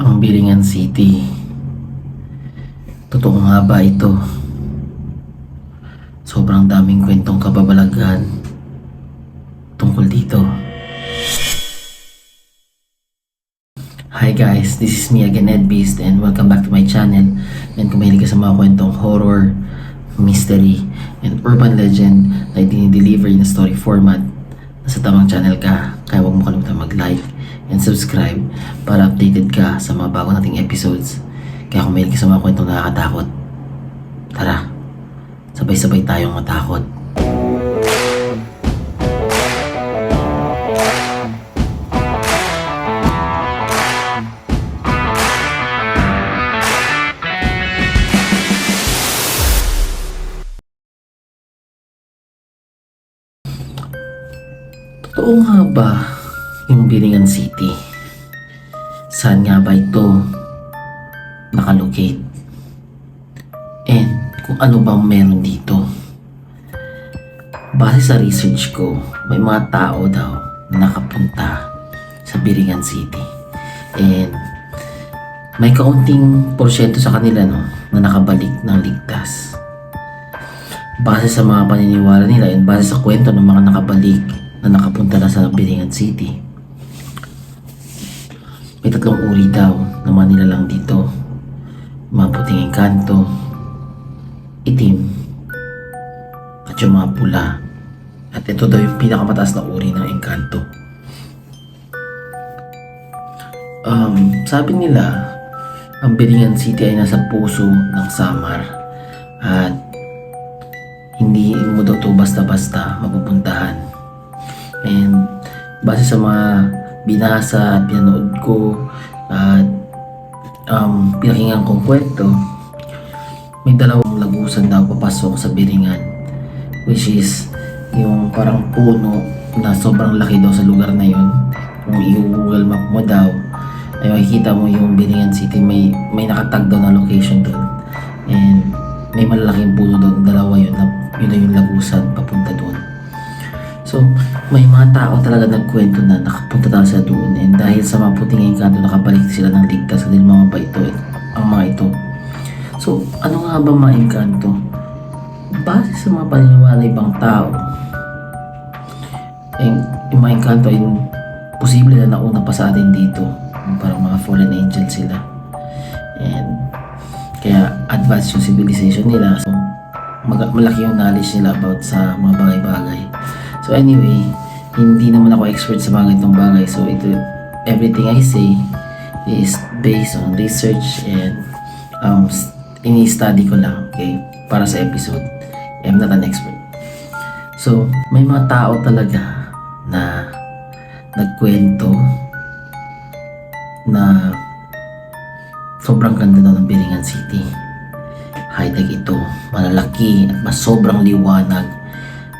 ang Biringan City. Totoo nga ba ito? Sobrang daming kwentong kababalaghan tungkol dito. Hi guys, this is me again Ed Beast and welcome back to my channel. And kung mahilig ka sa mga kwentong horror, mystery, and urban legend na dinideliver in story format, nasa tamang channel ka. Kaya huwag mo kalimutan mag-like and subscribe para updated ka sa mga bago nating episodes. Kaya kung mahilig ka sa mga kwentong nakakatakot, tara, sabay-sabay tayong matakot. Totoo nga ba yung Biringan City? Saan nga ba ito nakalocate? And kung ano bang meron dito? Base sa research ko, may mga tao daw na nakapunta sa Biringan City. And may kaunting porsyento sa kanila no, na nakabalik ng ligtas. Base sa mga paniniwala nila and base sa kwento ng mga nakabalik na nakapunta na sa Biringan City. May tatlong uri daw na mga nilalang dito. Mga puting engkanto, itim, at yung mga pula. At ito daw yung pinakamataas na uri ng engkanto. Um, sabi nila, ang Biringan City ay nasa puso ng Samar. At hindi mo daw to basta-basta mapupuntahan. And base sa mga binasa at pinanood ko at um, pinakinggan kong kwento, may dalawang lagusan daw papasok sa Biringan which is yung parang puno na sobrang laki daw sa lugar na yun. Kung i-google map mo daw, ay makikita mo yung Biringan City may may nakatag daw na location doon. And may malalaking puno doon, dalawa yun, na, yun na yung lagusan papunta doon. So, may mga tao talaga nagkwento na nakapunta daw sila doon and dahil sa mga puting engkanto nakabalik sila ng ligtas dahil mga pa ito, ang mga ito. So, ano nga ba mga engkanto? Base sa mga paniniwala ibang tao, eh, yung mga engkanto ay posible na nauna pa sa atin dito. Parang mga fallen angel sila. And kaya advanced yung civilization nila. So, malaki yung knowledge nila about sa mga bagay-bagay. So anyway, hindi naman ako expert sa mga ganitong bagay. So ito, everything I say is based on research and um, ini-study ko lang, okay? Para sa episode. I'm not an expert. So, may mga tao talaga na nagkwento na sobrang ganda daw ng Biringan City. High-tech ito, malalaki at mas sobrang liwanag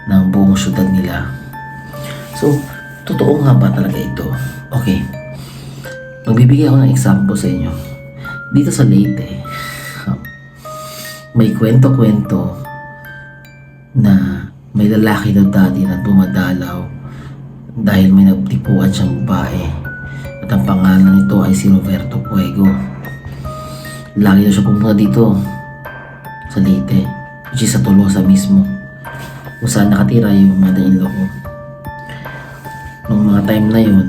ng buong syudad nila. So, totoo nga ba talaga ito? Okay. Magbibigay ako ng example sa inyo. Dito sa Leyte, may kwento-kwento na may lalaki daw dati na dumadalaw dahil may nagtipuan siyang babae. At ang pangalan nito ay si Roberto Puego. Lagi na siya pumunta dito sa Leyte, which is sa Tolosa mismo kung saan nakatira yung mother-in-law ko. Nung mga time na yun,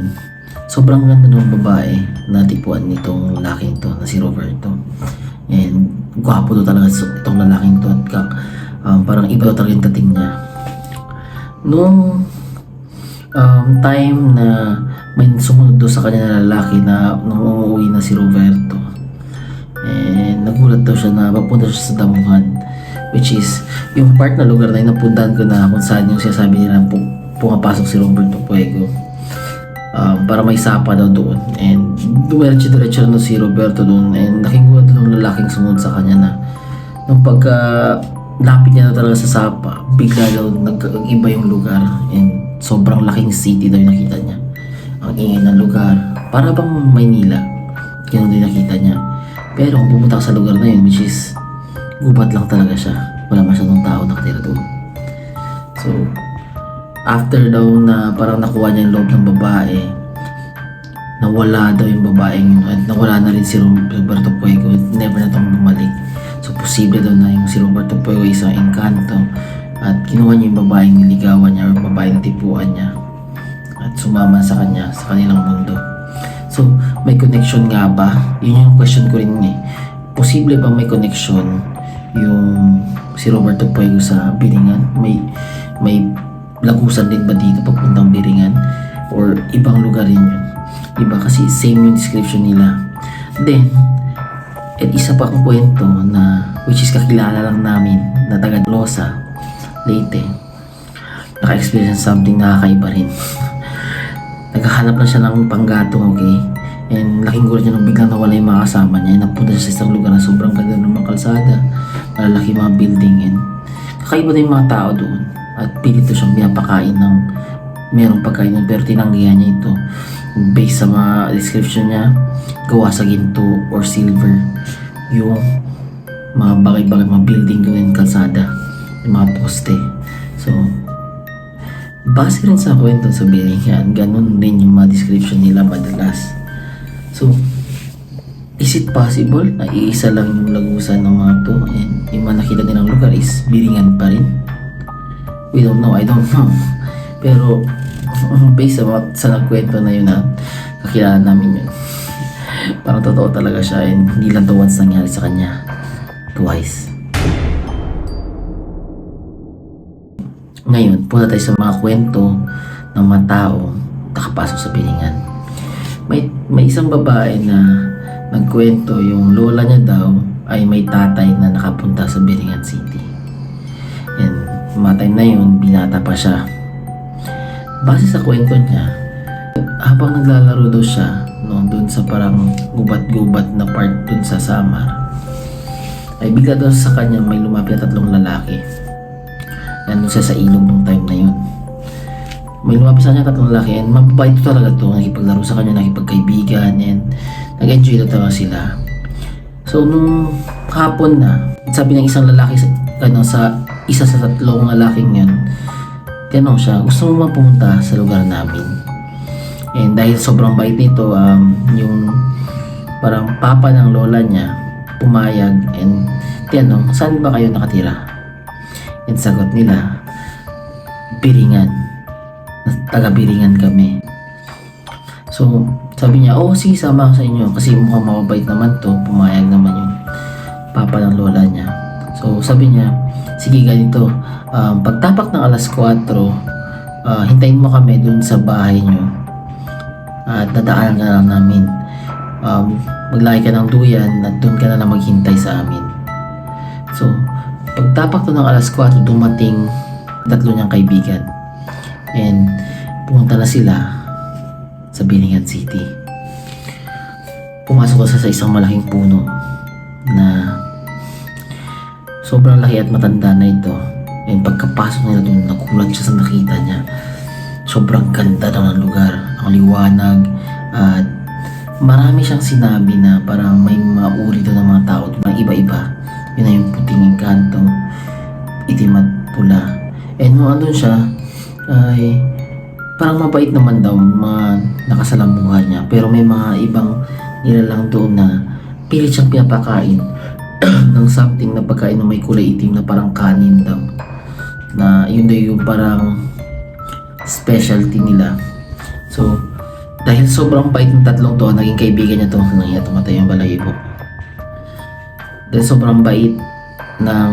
sobrang ganda ng babae na tipuan nitong lalaking to na si Roberto. And gwapo to talaga itong lalaking to at ka- um, parang iba to talaga yung dating niya. Nung um, time na may sumunod do sa kanya na lalaki na nung umuwi na si Roberto, eh, nagulat daw siya na papunta siya sa damuhan which is yung part na lugar na yun napuntahan ko na kung saan yung sinasabi nila pu- pumapasok si Roberto Puego um, para may sapa daw doon. And dumiretso-diretso na si Roberto doon. And nakigulat ng lalaking sumunod sa kanya na nung pagka lapit niya na talaga sa sapa bigla daw nag-iba yung lugar. And sobrang laking city daw yung nakita niya. Ang ingay ng lugar. Para bang Maynila. Ganun din nakita niya. Pero kung pumunta sa lugar na yun which is gubat lang talaga siya. Wala masyadong tao nakatira doon. So, after daw na parang nakuha niya yung loob ng babae, nawala daw yung babaeng yun at nawala na rin si Roberto Puego at never na itong bumalik. So, posible daw na yung si Roberto Puego isang engkanto at kinuha niya yung babaeng niligawan niya or babaeng tipuan niya at sumama sa kanya sa kanilang mundo. So, may connection nga ba? Yun yung question ko rin eh. Posible ba may connection yung si Roberto Puego sa Biringan? May may lagusan din ba dito papuntang Biringan? Or ibang lugar rin yun? Diba? Kasi same yung description nila. Then, at isa pa akong kwento na which is kakilala lang namin na taga Losa, Leyte. Naka-experience something nakakaiba rin. Naghahanap lang siya ng panggatong, okay? And laking gulat niya nung biglang nawala yung mga kasama niya. Napunta siya sa isang lugar na sobrang ganda ng mga kalsada. Malalaki mga building and kakaiba na yung mga tao doon. At pilit to siyang pinapakain ng merong pagkain nun, pero tinanggihan niya ito. Based sa mga description niya, gawa sa ginto or silver yung mga bagay-bagay, mga building doon kalsada, yung mga poste. So, base rin sa kwento sa Biringan, ganun din yung mga description nila madalas. So, is it possible na iisa lang yung lagusan ng mga to and yung mga nakita nilang lugar is Biringan pa rin? We don't know, I don't know. Pero, based sa, mga, sa nagkwento na yun na kakilala namin yun, parang totoo talaga siya and hindi lang to once nangyari sa kanya. Twice. Ngayon, punta tayo sa mga kwento ng mga tao nakapasok sa pilingan. May, may isang babae na nagkwento yung lola niya daw ay may tatay na nakapunta sa Biringan City. And time na yun, binata pa siya. Base sa kwento niya, habang naglalaro daw siya no, doon sa parang gubat-gubat na part doon sa Samar, ay bigla daw sa kanya may lumapit na tatlong lalaki. Nandun siya sa ilog nung time na yun. May lumapit sa kanya tatlong lalaki and mababait to talaga to. Nakipaglaro sa kanya, nakipagkaibigan and nag-enjoy na talaga sila. So nung hapon na, sabi ng isang lalaki sa, ano, sa isa sa tatlong lalaking yun, tinanong siya, gusto mo ba pumunta sa lugar namin? And dahil sobrang bait nito, um, yung parang papa ng lola niya, pumayag and tinanong, saan ba kayo nakatira? And sagot nila, Biringan. Taga Biringan kami. So, sabi niya, oh sige, sama ako sa inyo. Kasi mukhang mababait naman to. Pumayag naman yung papa ng lola niya. So, sabi niya, sige ganito, um, pagtapak ng alas 4, ah, hintayin mo kami dun sa bahay niyo. At dadaanan ka lang namin. Um, maglaki ka ng duyan at dun ka na lang maghintay sa amin. So, pagtapak to ng alas 4, dumating tatlo niyang kaibigan. And pumunta na sila sa Bilingan City. Pumasok siya sa isang malaking puno na sobrang laki at matanda na ito. And pagkapasok nila doon, nagulat siya sa nakita niya. Sobrang ganda ng lugar. Ang liwanag at marami siyang sinabi na parang may mga uri daw ng mga tao, mga iba-iba. Yun na yung puting engkanto, itim at pula. And nung andun siya, ay parang mabait naman daw mga nakasalamuhan niya. Pero may mga ibang nilalang doon na pilit siyang pinapakain ng something na pagkain na may kulay itim na parang kanin daw. Na yun daw yung parang specialty nila. So, dahil sobrang bait ng tatlong to, naging kaibigan niya to nang iya tumatay yung balahibo. Dahil sobrang bait ng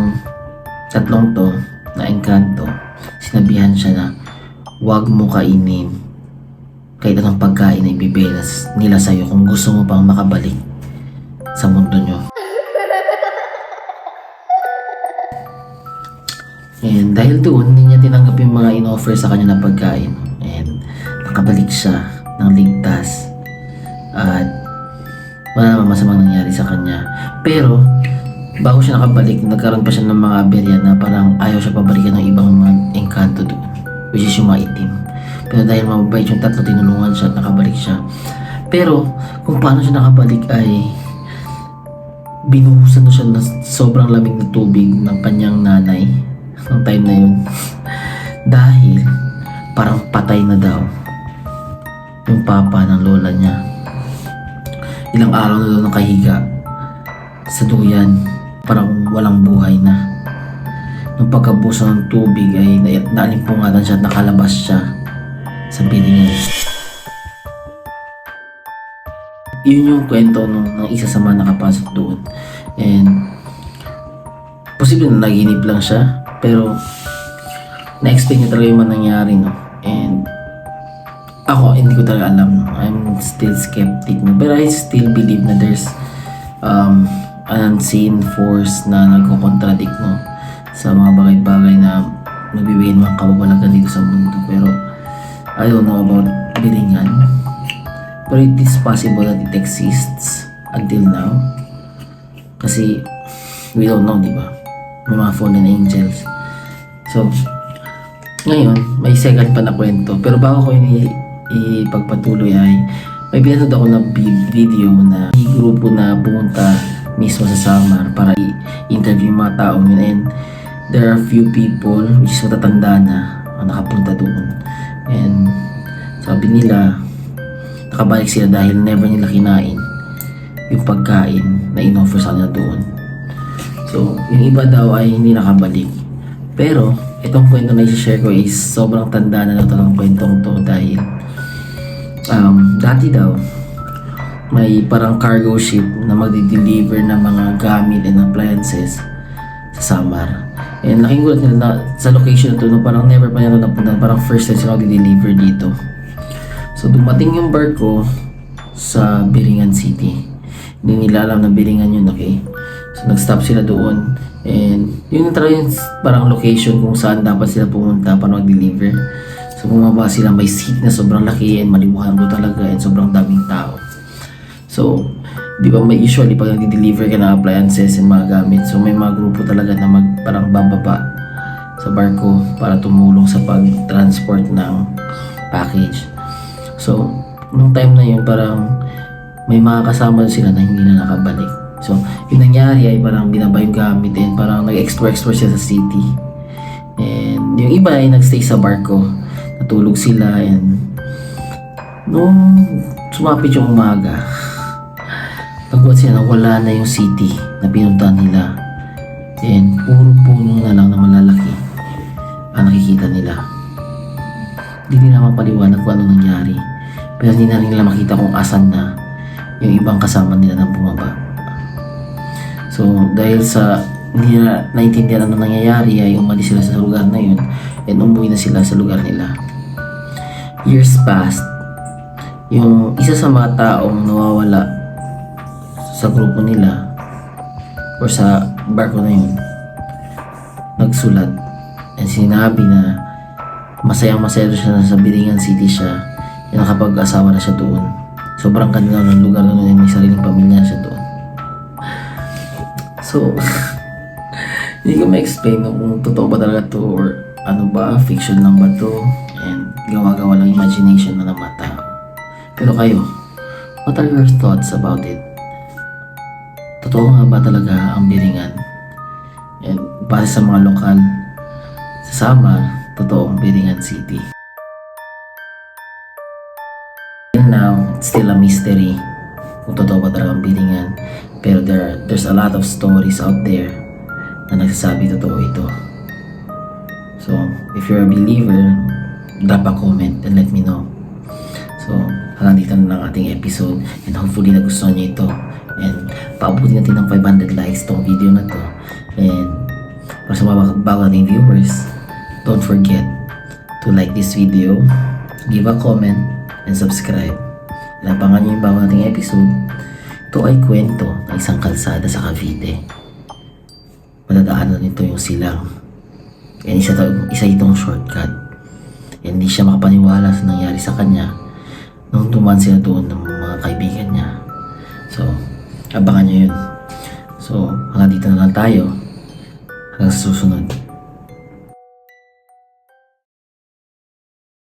tatlong to na engkanto, sinabihan siya na huwag mo kainin kahit anong pagkain na ibibelas nila sa'yo kung gusto mo pang makabalik sa mundo nyo. And dahil doon, hindi niya tinanggap yung mga in-offer sa kanya na pagkain. And nakabalik siya ng ligtas. At wala namang masamang nangyari sa kanya. Pero, bago siya nakabalik, nagkaroon pa siya ng mga aberya na parang ayaw siya pabalikan ng ibang mga. Which is yung mga itim. Pero dahil mababait yung tatlo, tinulungan siya at nakabalik siya. Pero, kung paano siya nakabalik ay binuhusan na siya ng sobrang lamig na tubig ng kanyang nanay ng time na yun. dahil parang patay na daw yung papa ng lola niya. ilang araw na daw nakahiga sa duyan. Parang walang buhay na. Nung pagkabuso ng tubig ay na- naalimpungatan siya at nakalabas siya sa pilingan. Yun yung kwento nung, ng isa sa mga nakapasok doon. And posible na naginip lang siya pero na-explain niya talaga yung mga nangyari no. And ako, hindi ko talaga alam. I'm still skeptic. No? Pero I still believe na there's um, an unseen force na nagko-contradict no? Sa mga bagay-bagay na nagbibigay ng mga kababalagan dito sa mundo. Pero I don't know about bilingan. But it is possible that it exists until now. Kasi we don't know, di ba? May mga fallen angels. So, ngayon, may second pa na kwento. Pero bago ko yun ipagpatuloy ay may pinanood ako vi- video na grupo na pumunta mismo sa Samar para i-interview mga taong yun. And there are few people, which is matatanda na, ang nakapunta doon. And sabi nila, nakabalik sila dahil never nila kinain yung pagkain na in-offer sa kanila doon. So, yung iba daw ay hindi nakabalik. Pero, itong kwento na i-share ko is sobrang tanda na ito ng kwentong to dahil um, dati daw may parang cargo ship na magdi-deliver ng mga gamit and appliances sa Samar. And laking gulat nila na sa location na to na parang never pa nila napunta, parang first time sila magdi-deliver dito. So dumating yung barko sa Biringan City. Hindi nila alam na Biringan yun, okay? So nag-stop sila doon. And yun talaga yung parang location kung saan dapat sila pumunta para mag-deliver. So bumaba sila may seat na sobrang laki and malibuhan ko talaga and sobrang daming tao. So, di ba may usually pag nag-deliver ka ng appliances and mga gamit, so may mga grupo talaga na mag, parang bababa sa barko para tumulong sa pag-transport ng package. So, nung time na yun, parang may mga kasama sila na hindi na nakabalik. So, yung nangyari ay parang binaba yung gamit and parang nag-explore-explore sila sa city. And yung iba ay nagstay sa barko. Natulog sila and nung sumapit yung umaga, Pagbuhat sila wala na yung city na pinuntahan nila. And puro puno na lang na malalaki ang nakikita nila. Hindi nila mapaliwanag kung ano nangyari. Pero hindi na rin nila makita kung asan na yung ibang kasama nila na bumaba. So dahil sa hindi na naintindihan ano nangyayari ay umalis sila sa lugar na yun and umuwi na sila sa lugar nila. Years passed. Yung isa sa mga taong nawawala sa grupo nila or sa barko na yun nagsulat. And sinabi na masayang masaya siya na sa Biringan City siya yung nakapag-asawa na siya doon. Sobrang ganda ng lugar na and may sariling pamilya siya doon. So hindi ko ma-explain no, kung totoo ba talaga to or ano ba, fiction lang ba to. And gawa-gawa lang imagination na ng mga tao pero kayo what are your thoughts about it Totoo nga ba talaga ang biringan? And base sa mga lokal, sa Samar, totoo ang Biringan City. And now, it's still a mystery kung totoo ba talaga ang biringan. Pero there, there's a lot of stories out there na nagsasabi totoo ito. So, if you're a believer, drop a comment and let me know. So, hanggang dito na lang ating episode and hopefully nagustuhan niyo ito. And paabutin natin ng 500 likes tong video na to. And para sa mga bago nating viewers, don't forget to like this video, give a comment, and subscribe. Lapangan niyo yung bago nating episode. Ito ay kwento ng isang kalsada sa Cavite. Madadaanan nito yung silang. And isa, isa itong shortcut. And hindi siya makapaniwala sa nangyari sa kanya nung dumaan sila doon ng mga kaibigan niya. So, abangan nyo yun. So, hanggang dito na lang tayo. Hanggang sa susunod.